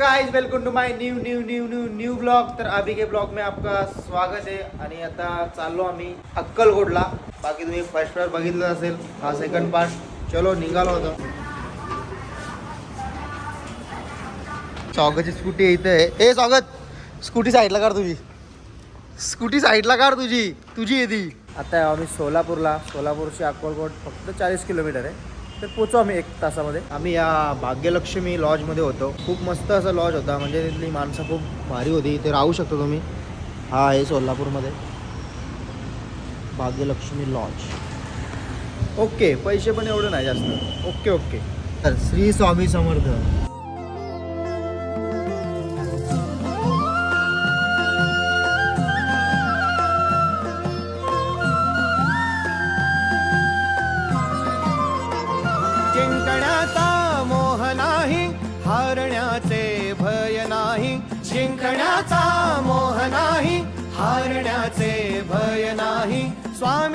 Guys welcome to my new new new new new blog तर अभी के blog में आपका स्वागत आहे आणि आता चाललो आम्ही अक्कलकोटला. बाकी तुम्ही फर्स्ट पार्ट बघितलं असेल हा सेकंड पार्ट चलो निघालो होतो स्वागतची स्कूटी इथे. आहे ए स्वागत स्कूटी साईडला काढ तुझी. स्कूटी साईडला काढ तुझी. तुझी आहे ती. आता आम्ही सोलापूरला. सोलापूरची अक्कलकोट फक्त चाळीस किलोमीटर आहे. तर पोचू आम्ही एक तासामध्ये. आम्ही या भाग्यलक्ष्मी लॉजमध्ये होतो. खूप मस्त असं लॉज होता. म्हणजे तिथली माणसं खूप भारी होती. इथे राहू शकतो तुम्ही. हा आहे सोलापूरमध्ये. भाग्यलक्ष्मी लॉज ओके पैसे पण एवढे नाही जास्त. Okay okay. तर श्री स्वामी समर्थ.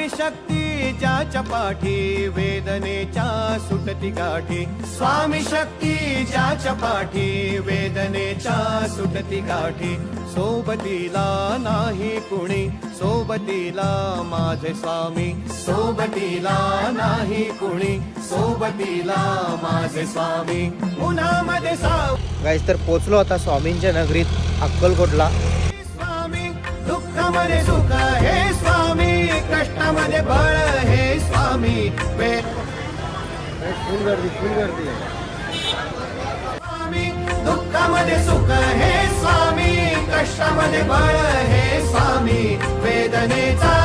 स्वामी शक्ती ज्याच्या पाठी वेदनेच्या सुटती गाठी. स्वामी शक्ती ज्याच्या पाठी वेदनेच्या सुटती गाठी. सोबतीला नाही कुणी सोबतीला माझे स्वामी. सोबतीला नाही कुणी सोबतीला माझे स्वामी. उन्हामध्ये साव गाईस तर पोचलो आता स्वामींच्या नगरीत अक्कलकोटला. स्वामी दुःखामध्ये सुख हे स्वामी. कष्टामध्ये बळ हे स्वामी फुल गर्दी फुल गर्दी स्वामी दुःखामध्ये सुख हे स्वामी कष्टामध्ये बळ हे स्वामी वेदनेचा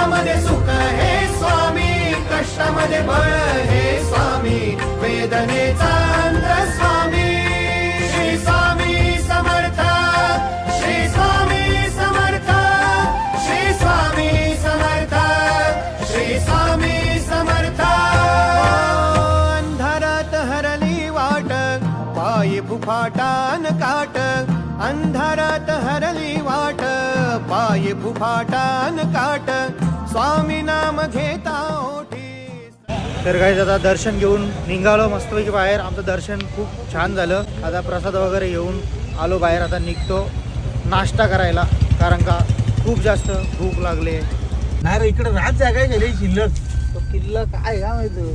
दुःखामध्ये सुख हे स्वामी कष्टामध्ये बळ हे स्वामी वेदनेचा अंत स्वामी. श्री स्वामी पायी फुफाटान काट स्वामी नाम घेता ओठी तर काही आता दर्शन घेऊन निघालो मस्तपैकी बाहेर. आमचं दर्शन खूप छान झालं. आता प्रसाद वगैरे घेऊन आलो बाहेर. आता निघतो नाश्ता करायला. कारण का खूप जास्त भूक लागले नाही रे इकडे राहत जागा गेली शिल्लक? तो किल्ला काय का माहिती?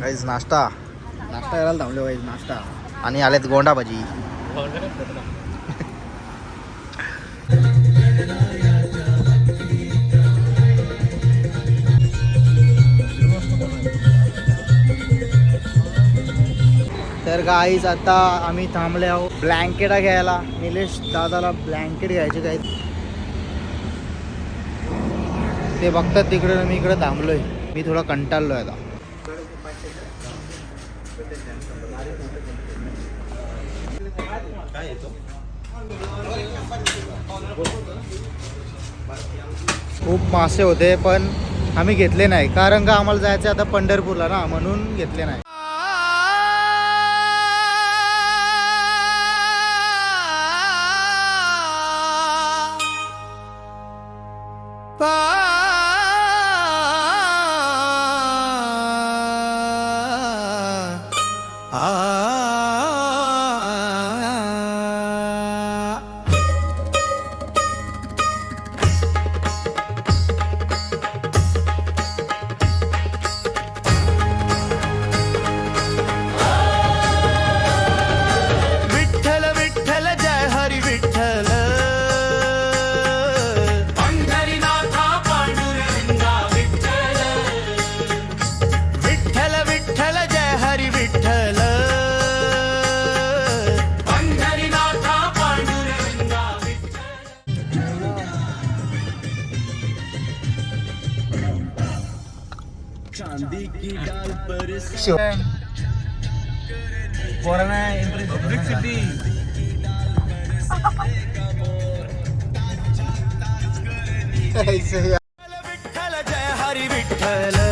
काहीच नाश्ता. नाश्ता करायला थांबलो पाहिजे नाश्ता. आणि आलेत गोंडा भाजी तर गाईज आता आम्ही थांबले आहो ब्लँकेट घ्यायला. निलेश दादाला ब्लँकेट घ्यायचे काही ते बघतात तिकडे मी इकडे थांबलोय. मी थोडा कंटाळलोय आता. खूप मासे होते पण आम्ही घेतले नाही कारण का आम्हाला जायचं आता पंढरपूरला ना म्हणून घेतले नाही सिटी ऐसे हरी विठल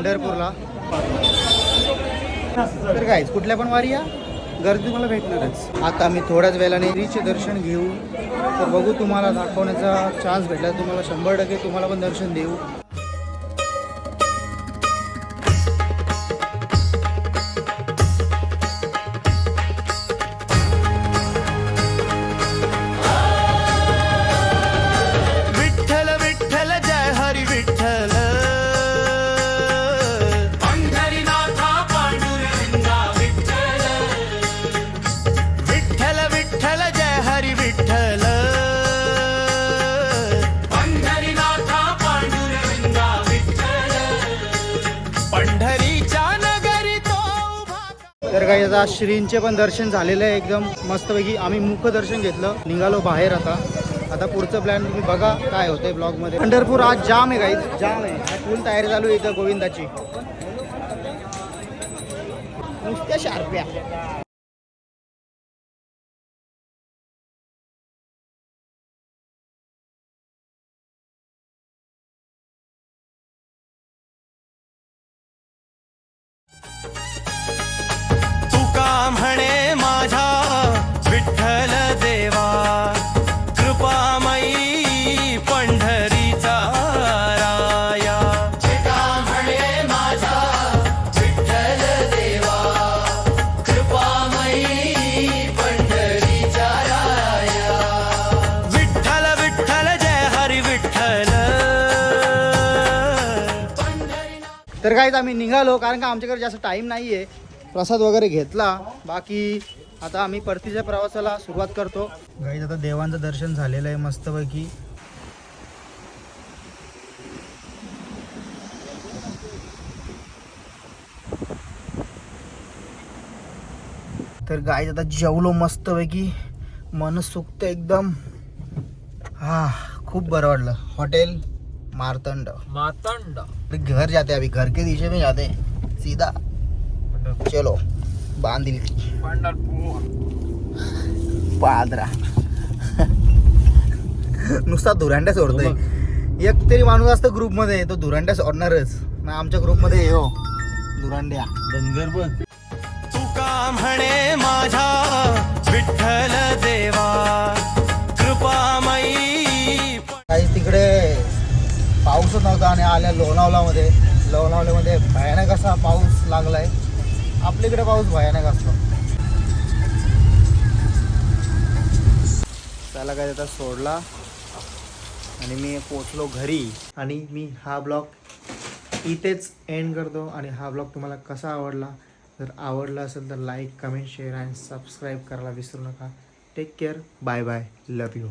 पंढरपूरला. तर काय कुठल्या पण वारी या गर्दी तुम्हाला भेटणारच. आता आम्ही थोड्याच वेळाने श्रीचे दर्शन घेऊ. तर बघू तुम्हाला दाखवण्याचा चान्स भेटला तुम्हाला शंभर टक्के तुम्हाला पण दर्शन देऊ. तर काही आता श्रींचे पण दर्शन झालेलं आहे एकदम मस्तपैकी. आम्ही मुख दर्शन घेतलं. निघालो बाहेर आता. आता पुढचं प्लॅन तुम्ही बघा काय होतंय ब्लॉगमध्ये पंढरपूर आज जाम आहे काही जाम आहे. फुल तयारी चालू आहे इथं गोविंदाची. नुसत्या शार्प्या. तर काहीच आम्ही निघालो कारण का आमच्याकडे जास्त टाईम नाही आहे प्रसाद वगैरे घेतला. बाकी आता आम्ही परतीच्या प्रवासाला सुरुवात करतो. गाईज आता देवांचं दर्शन झालेलं आहे मस्तपैकी. तर गाईज आता जेवलो मस्तपैकी. मन सुकतं एकदम. हा खूप बरं वाटलं. हॉटेल मारतंड. मातंड अभी घर जाते हैं अभी घर के दिशे में जाते हैं सीधा। चलो बांधिल. की पंढरपूर. पादरा. नुसता धुरांड्या सोडतोय. एक तरी माणूस असतो ग्रुपमध्ये तो धुरांड्या सोडणारच. ना आमच्या ग्रुपमध्ये येऊ धुरांड्या. धनगर बघ तुका म्हणे माझा विठ्ठल पाऊसच नव्हता आणि आल्या लोणावलामध्ये लोणावल्यामध्ये भयानक असा पाऊस लागलाय. आपल्याकडे पाऊस भयानक असतो. त्याला काय आता सोडला. आणि मी पोचलो घरी. आणि मी हा ब्लॉग इथेच एंड करतो. आणि हा ब्लॉग तुम्हाला कसा आवडला? जर आवडला असेल तर like comment share and subscribe करायला विसरू नका. Take care bye bye love you